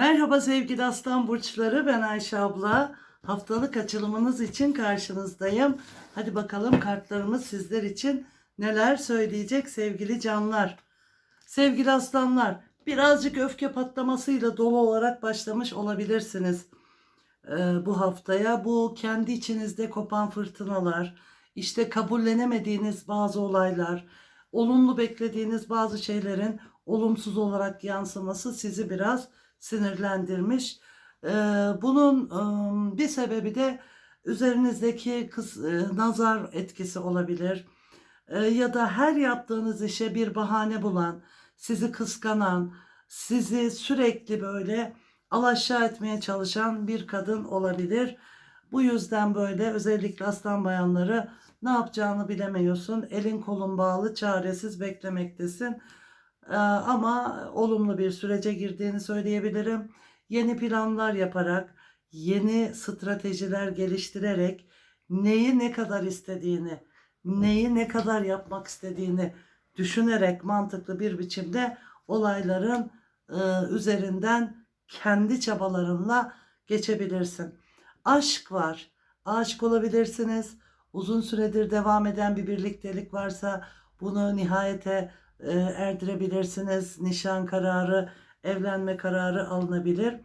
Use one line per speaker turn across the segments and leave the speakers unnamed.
Merhaba sevgili aslan burçları ben Ayşe abla. Haftalık açılımınız için karşınızdayım. Hadi bakalım kartlarımız sizler için neler söyleyecek sevgili canlar. Sevgili aslanlar birazcık öfke patlamasıyla dolu olarak başlamış olabilirsiniz. Ee, bu haftaya bu kendi içinizde kopan fırtınalar, işte kabullenemediğiniz bazı olaylar, olumlu beklediğiniz bazı şeylerin olumsuz olarak yansıması sizi biraz sinirlendirmiş. Ee, bunun bir sebebi de üzerinizdeki kız, e, nazar etkisi olabilir. Ee, ya da her yaptığınız işe bir bahane bulan, sizi kıskanan, sizi sürekli böyle alaşağı etmeye çalışan bir kadın olabilir. Bu yüzden böyle özellikle aslan bayanları ne yapacağını bilemiyorsun. Elin kolun bağlı, çaresiz beklemektesin. Ee, ama olumlu bir sürece girdiğini söyleyebilirim. Yeni planlar yaparak, yeni stratejiler geliştirerek neyi ne kadar istediğini, neyi ne kadar yapmak istediğini düşünerek mantıklı bir biçimde olayların e, üzerinden kendi çabalarınla geçebilirsin. Aşk var. Aşık olabilirsiniz. Uzun süredir devam eden bir birliktelik varsa bunu nihayete e, erdirebilirsiniz. Nişan kararı, evlenme kararı alınabilir.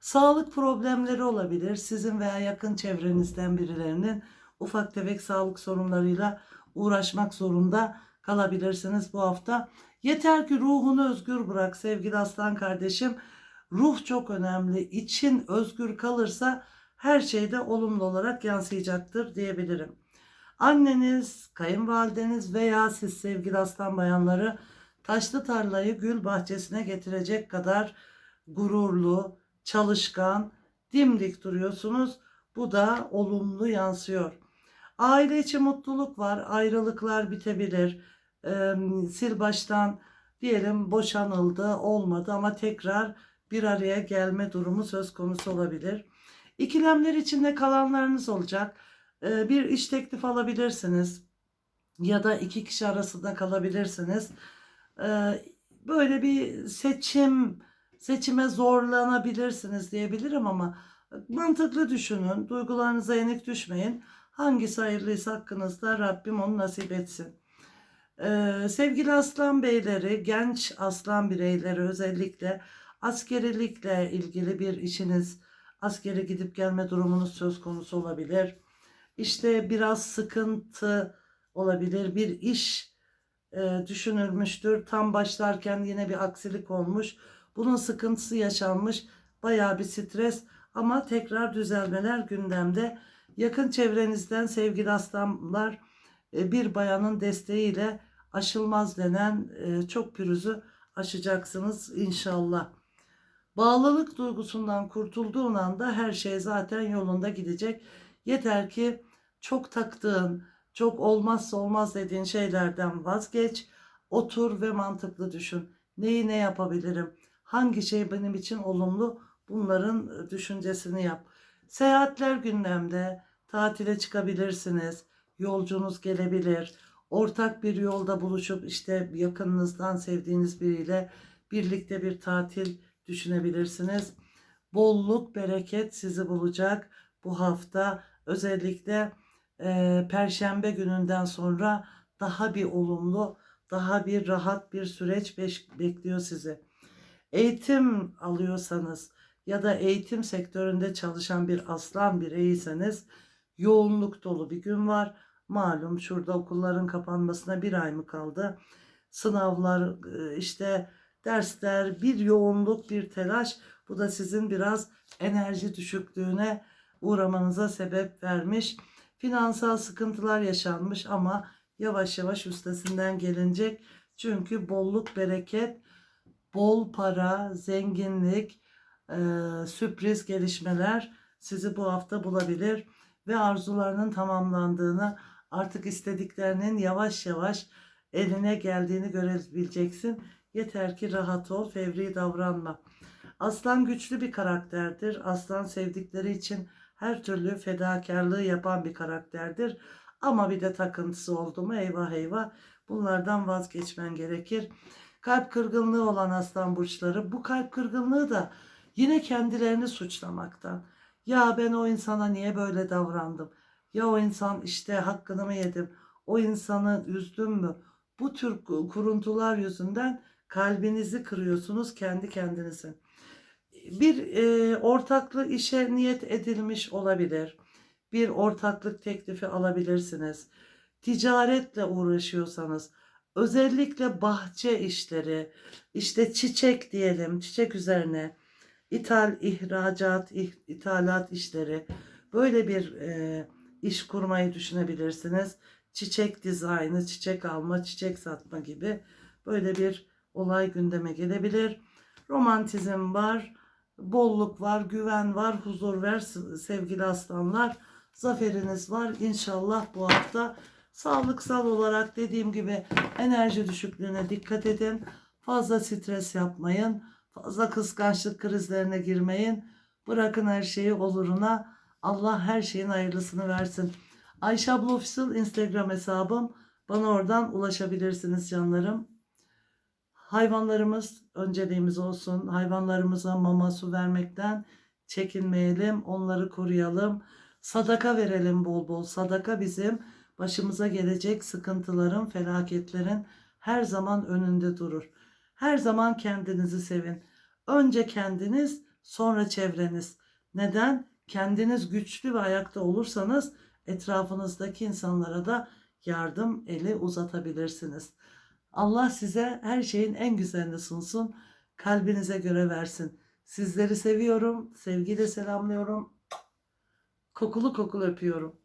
Sağlık problemleri olabilir. Sizin veya yakın çevrenizden birilerinin ufak tefek sağlık sorunlarıyla uğraşmak zorunda kalabilirsiniz bu hafta. Yeter ki ruhunu özgür bırak sevgili aslan kardeşim. Ruh çok önemli. İçin özgür kalırsa her şeyde olumlu olarak yansıyacaktır diyebilirim. Anneniz, kayınvalideniz veya siz sevgili aslan bayanları taşlı tarlayı gül bahçesine getirecek kadar gururlu, çalışkan, dimdik duruyorsunuz. Bu da olumlu yansıyor. Aile içi mutluluk var, ayrılıklar bitebilir. Ee, sil baştan diyelim boşanıldı, olmadı ama tekrar bir araya gelme durumu söz konusu olabilir. İkilemler içinde kalanlarınız olacak. Ee, bir iş teklif alabilirsiniz ya da iki kişi arasında kalabilirsiniz. Ee, böyle bir seçim seçime zorlanabilirsiniz diyebilirim ama mantıklı düşünün, duygularınıza yenik düşmeyin. Hangisi hayırlıysa hakkınızda Rabbim onu nasip etsin. Ee, sevgili aslan beyleri, genç aslan bireyleri özellikle askerilikle ilgili bir işiniz, askere gidip gelme durumunuz söz konusu olabilir. İşte biraz sıkıntı olabilir, bir iş e, düşünülmüştür. Tam başlarken yine bir aksilik olmuş. Bunun sıkıntısı yaşanmış. Bayağı bir stres ama tekrar düzelmeler gündemde. Yakın çevrenizden sevgili aslanlar e, bir bayanın desteğiyle aşılmaz denen e, çok pürüzü aşacaksınız inşallah. Bağlılık duygusundan kurtulduğun anda her şey zaten yolunda gidecek. Yeter ki çok taktığın, çok olmazsa olmaz dediğin şeylerden vazgeç. Otur ve mantıklı düşün. Neyi ne yapabilirim? Hangi şey benim için olumlu? Bunların düşüncesini yap. Seyahatler gündemde. Tatile çıkabilirsiniz. Yolcunuz gelebilir. Ortak bir yolda buluşup işte yakınınızdan sevdiğiniz biriyle birlikte bir tatil düşünebilirsiniz. Bolluk, bereket sizi bulacak bu hafta. Özellikle e, Perşembe gününden sonra daha bir olumlu, daha bir rahat bir süreç bekliyor sizi. Eğitim alıyorsanız ya da eğitim sektöründe çalışan bir aslan bireyseniz yoğunluk dolu bir gün var. Malum şurada okulların kapanmasına bir ay mı kaldı? Sınavlar, işte dersler, bir yoğunluk, bir telaş. Bu da sizin biraz enerji düşüklüğüne uğramanıza sebep vermiş. Finansal sıkıntılar yaşanmış ama yavaş yavaş üstesinden gelinecek. Çünkü bolluk, bereket, bol para, zenginlik, e, sürpriz gelişmeler sizi bu hafta bulabilir ve arzularının tamamlandığını, artık istediklerinin yavaş yavaş eline geldiğini görebileceksin. Yeter ki rahat ol, fevri davranma. Aslan güçlü bir karakterdir. Aslan sevdikleri için her türlü fedakarlığı yapan bir karakterdir. Ama bir de takıntısı oldu mu eyvah eyvah bunlardan vazgeçmen gerekir. Kalp kırgınlığı olan aslan burçları bu kalp kırgınlığı da Yine kendilerini suçlamaktan. Ya ben o insana niye böyle davrandım? Ya o insan işte hakkını mı yedim? O insanı üzdüm mü? Bu tür kuruntular yüzünden kalbinizi kırıyorsunuz kendi kendinize. Bir e, ortaklı işe niyet edilmiş olabilir. Bir ortaklık teklifi alabilirsiniz. Ticaretle uğraşıyorsanız, özellikle bahçe işleri, işte çiçek diyelim, çiçek üzerine ithal, ihracat, ih- ithalat işleri böyle bir e, iş kurmayı düşünebilirsiniz. Çiçek dizaynı, çiçek alma, çiçek satma gibi böyle bir olay gündeme gelebilir. Romantizm var, bolluk var, güven var, huzur var sevgili aslanlar. Zaferiniz var inşallah bu hafta. Sağlıksal olarak dediğim gibi enerji düşüklüğüne dikkat edin. Fazla stres yapmayın. Fazla kıskançlık krizlerine girmeyin. Bırakın her şeyi oluruna. Allah her şeyin hayırlısını versin. Ayşe abla Official Instagram hesabım. Bana oradan ulaşabilirsiniz canlarım. Hayvanlarımız önceliğimiz olsun. Hayvanlarımıza mama su vermekten çekinmeyelim. Onları koruyalım. Sadaka verelim bol bol. Sadaka bizim başımıza gelecek sıkıntıların, felaketlerin her zaman önünde durur. Her zaman kendinizi sevin. Önce kendiniz, sonra çevreniz. Neden? Kendiniz güçlü ve ayakta olursanız etrafınızdaki insanlara da yardım eli uzatabilirsiniz. Allah size her şeyin en güzelini sunsun. Kalbinize göre versin. Sizleri seviyorum. Sevgiyle selamlıyorum. Kokulu kokulu öpüyorum.